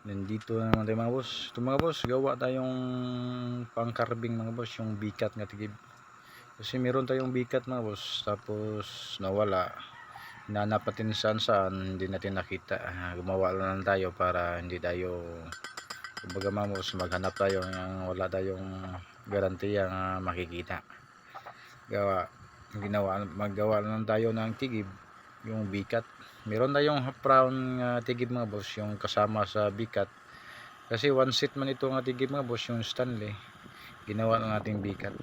Nandito na naman tayo mga boss. Ito mga boss, gawa tayong pangkarbing mga boss, yung bikat nga tigib. Kasi meron tayong bikat mga boss, tapos nawala. Hinanap natin saan saan, hindi natin nakita. Gumawa lang tayo para hindi tayo, kumbaga mga boss, maghanap tayo ng wala tayong garantiya nga makikita. Gawa, ginawa, maggawa lang tayo ng tigib, yung bikat. Meron tayong half round nga tigib mga boss, yung kasama sa bikat. Kasi one set man ito nga tigib mga boss, yung Stanley. Ginawa ng ating bikat.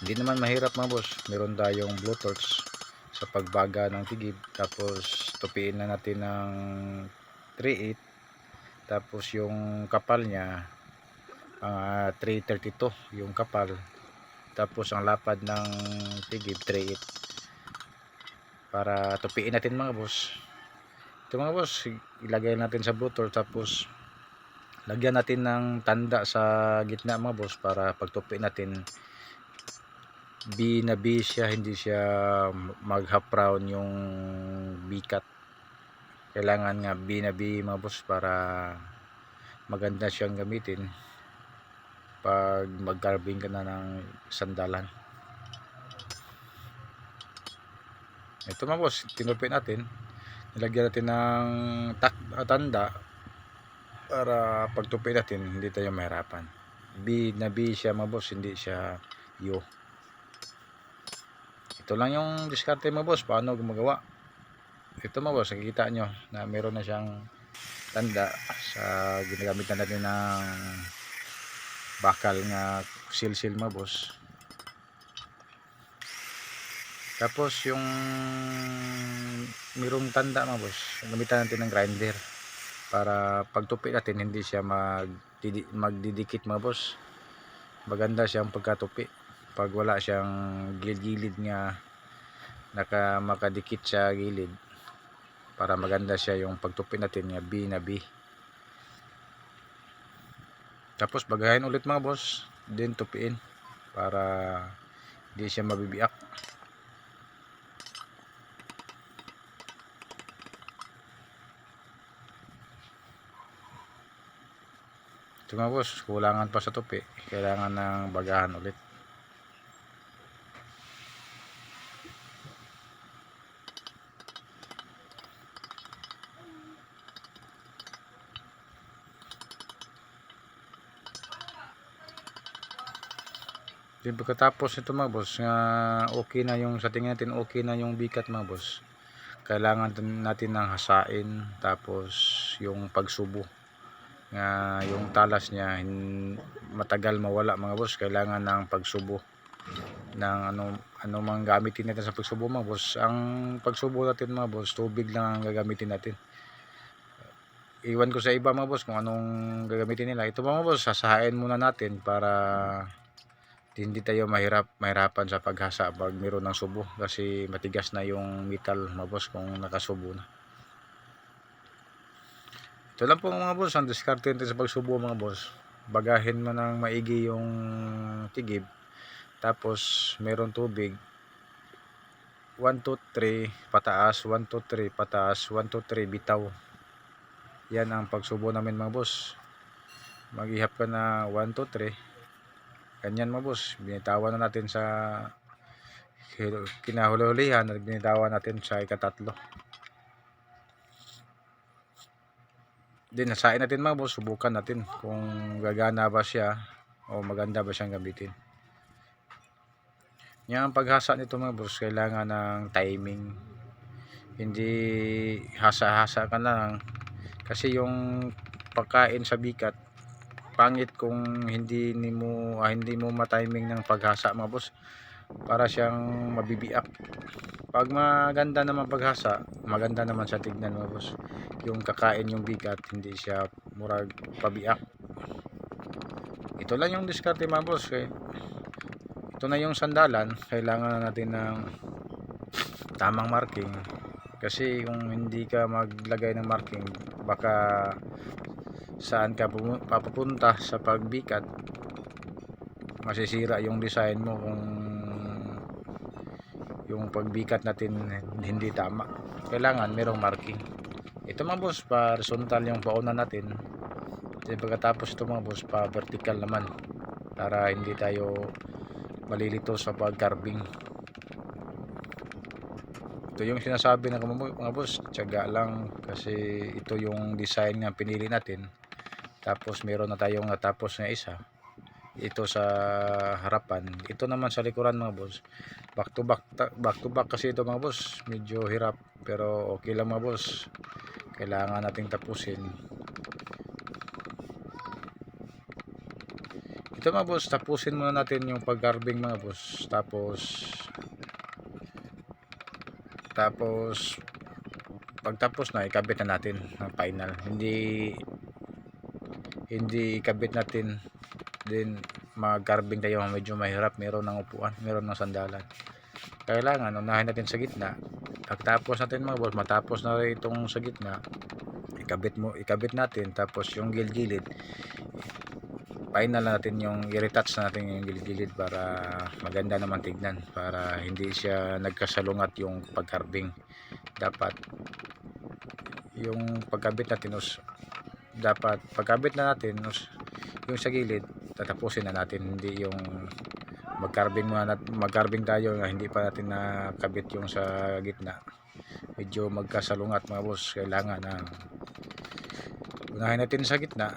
Hindi naman mahirap mga boss. Meron tayong blue torch sa pagbaga ng tigib. Tapos tupiin na natin ng 3.8. Tapos yung kapal niya, ah 332 yung kapal. Tapos ang lapad ng tigib 3.8 para tupiin natin mga boss. Ito mga boss ilagay natin sa bluetooth tapos lagyan natin ng tanda sa gitna mga boss para pagtupi natin B na B siya hindi siya mag half round yung bikat. Kailangan nga B na B mga boss para maganda siyang gamitin pag mag carving ka na ng sandalan ito mga boss tinupi natin. Nilagyan natin ng tak tanda para pagtupi natin hindi tayo mahirapan. B na B siya mga boss hindi siya U ito lang yung diskarte mga boss paano gumagawa? Ito mga boss nakikita nyo na meron na siyang tanda sa ginagamit na natin ng bakal nga seal-seal mga boss tapos yung mayroong tanda mga boss, gamitan natin ng grinder para pagtupi natin hindi siya mag magdidikit mga boss. Maganda siyang pagkatupi pag wala siyang gilid-gilid nga naka makadikit sa gilid para maganda siya yung pagtupi natin nga B na B. Tapos bagahin ulit mga boss, din tupiin para hindi siya mabibiak. Ito mga boss, kulangan pa sa tupi. Kailangan ng bagahan ulit. Then pagkatapos ito mga boss, nga okay na yung sa tingin natin okay na yung bikat mga boss. Kailangan natin ng hasain tapos yung pagsubo nga yung talas niya matagal mawala mga boss. Kailangan ng pagsubo. Ng ano ano mang gamitin natin sa pagsubo mga boss. Ang pagsubo natin mga boss tubig lang ang gagamitin natin. Iwan ko sa iba mga boss kung anong gagamitin nila. Ito mga boss sasahain muna natin para hindi tayo mahirap mahirapan sa paghasa pag meron ng subo. Kasi matigas na yung metal mga boss kung nakasubo na ito lang po mga boss, ang diskarte natin sa pagsubo mga boss. Bagahin mo ng maigi yung tigib. Tapos meron tubig. 1, 2, 3 pataas, 1, 2, 3 pataas, 1, 2, 3 bitaw. Yan ang pagsubo namin mga boss. Maghihap ka na 1, 2, 3. Ganyan mga boss. Binitawan na natin sa kinahuli-hulihan at binitawan natin sa ikatatlo. Din nasain natin mga boss. Subukan natin kung gagana ba siya o maganda ba siyang gamitin. Yan ang paghasa nito mga boss. Kailangan ng timing. Hindi hasa-hasa ka lang. Kasi yung pagkain sa bikat pangit kung hindi ni mo ah, hindi mo ma-timing ng paghasa mga boss para siyang mabibiak. Pag maganda naman paghasa maganda naman sa tignan mga boss. Yung kakain yung bigat hindi siya murag pabiak. Ito lang yung diskarte mga boss eh. ito na yung sandalan. Kailangan na natin ng tamang marking. Kasi kung hindi ka maglagay ng marking baka saan ka papupunta sa pagbikat masisira yung design mo kung yung pagbikat natin hindi tama. Kailangan merong marking. Ito mga boss pa horizontal yung pauna natin. Then pagkatapos ito mga boss pa vertical naman. Para hindi tayo malilito sa pag carving ito yung sinasabi ng mga boss tiyaga lang. Kasi ito yung design na pinili natin. Tapos meron na tayong natapos na isa ito sa harapan. Ito naman sa likuran mga boss. Back to back back to back kasi ito mga boss. Medyo hirap pero okay lang mga boss. Kailangan nating tapusin. Ito mga boss tapusin muna natin yung pag mga boss. Tapos tapos pagtapos na ikabit na natin ang final. Hindi hindi ikabit natin din mag-carving tayo medyo mahirap. Meron ng upuan meron ng sandalan. Kailangan unahin natin sa gitna. Pagtapos natin mga boss matapos na rin itong sa gitna ikabit mo ikabit natin tapos yung gilid-gilid final na natin yung i-retouch na natin yung gilid-gilid para maganda naman tignan para hindi siya nagkasalungat yung pag-carving. Dapat yung pagkabit natin us, dapat pagkabit na natin us, yung sa gilid tatapusin na natin hindi yung mag-carving muna mag-carving tayo hindi pa natin nakabit yung sa gitna. Medyo magkasalungat mga boss kailangan na unahin natin sa gitna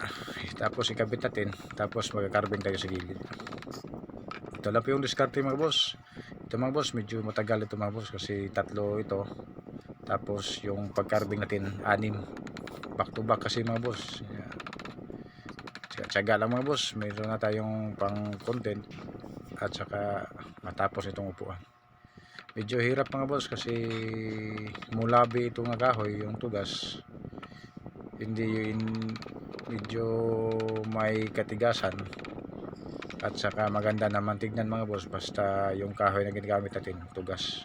tapos ikabit natin tapos mag-carving tayo sa gilid. Ito lang po yung diskarte mga boss. Ito mga boss medyo matagal ito mga boss kasi tatlo ito. Tapos yung pag-carving natin anim back to back kasi mga boss tsaga lang mga boss. Mayroon na tayong pang content at saka matapos itong upuan. Medyo hirap mga boss kasi mulabi itong kahoy yung tugas hindi yun medyo may katigasan. At saka maganda naman tignan mga boss basta yung kahoy na ginagamit natin tugas